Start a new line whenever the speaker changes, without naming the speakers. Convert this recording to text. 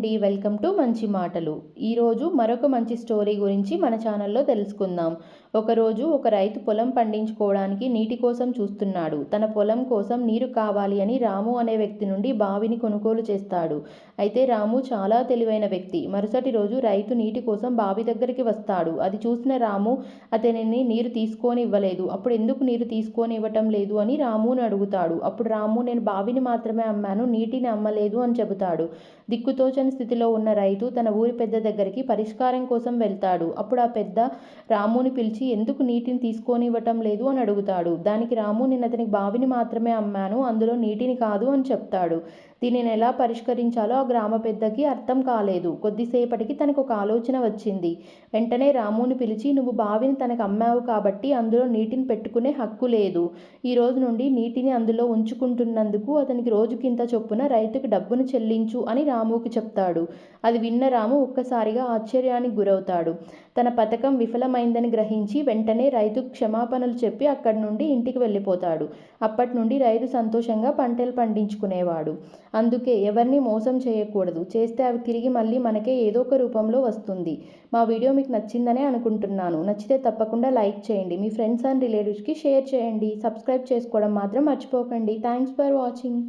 అండి welcome to మంచి మాటలు ఈరోజు మరొక మంచి స్టోరీ గురించి మన ఛానల్లో తెలుసుకుందాం ఒకరోజు ఒక రైతు పొలం పండించుకోవడానికి నీటి కోసం చూస్తున్నాడు తన పొలం కోసం నీరు కావాలి అని రాము అనే వ్యక్తి నుండి బావిని కొనుగోలు చేస్తాడు అయితే రాము చాలా తెలివైన వ్యక్తి మరుసటి రోజు రైతు నీటి కోసం బావి దగ్గరికి వస్తాడు అది చూసిన రాము అతనిని నీరు తీసుకొని ఇవ్వలేదు అప్పుడు ఎందుకు నీరు తీసుకొని ఇవ్వటం లేదు అని రామును అడుగుతాడు అప్పుడు రాము నేను బావిని మాత్రమే అమ్మాను నీటిని అమ్మలేదు అని చెబుతాడు దిక్కుతోచని స్థితిలో ఉన్న రైతు తన ఊరి పెద్ద దగ్గరికి పరిష్కారం కోసం వెళ్తాడు అప్పుడు ఆ పెద్ద రాముని పిలిచి ఎందుకు నీటిని తీసుకోనివ్వటం లేదు అని అడుగుతాడు దానికి రాము నేను అతనికి బావిని మాత్రమే అమ్మాను అందులో నీటిని కాదు అని చెప్తాడు దీనిని ఎలా పరిష్కరించాలో ఆ గ్రామ పెద్దకి అర్థం కాలేదు కొద్దిసేపటికి తనకు ఒక ఆలోచన వచ్చింది వెంటనే రాముని పిలిచి నువ్వు బావిని తనకు అమ్మావు కాబట్టి అందులో నీటిని పెట్టుకునే హక్కు లేదు ఈ రోజు నుండి నీటిని అందులో ఉంచుకుంటున్నందుకు అతనికి రోజుకింత చొప్పున రైతుకు డబ్బును చెల్లించు అని రాముకు చెప్తాడు అది విన్న రాము ఒక్కసారిగా ఆశ్చర్యానికి గురవుతాడు తన పథకం విఫలమైందని గ్రహించి వెంటనే రైతు క్షమాపణలు చెప్పి అక్కడి నుండి ఇంటికి వెళ్ళిపోతాడు అప్పటి నుండి రైతు సంతోషంగా పంటలు పండించుకునేవాడు అందుకే ఎవరిని మోసం చేయకూడదు చేస్తే అవి తిరిగి మళ్ళీ మనకే ఏదో ఒక రూపంలో వస్తుంది మా వీడియో మీకు నచ్చిందనే అనుకుంటున్నాను నచ్చితే తప్పకుండా లైక్ చేయండి మీ ఫ్రెండ్స్ అండ్ రిలేటివ్స్కి షేర్ చేయండి సబ్స్క్రైబ్ చేసుకోవడం మాత్రం మర్చిపోకండి థ్యాంక్స్ ఫర్ వాచింగ్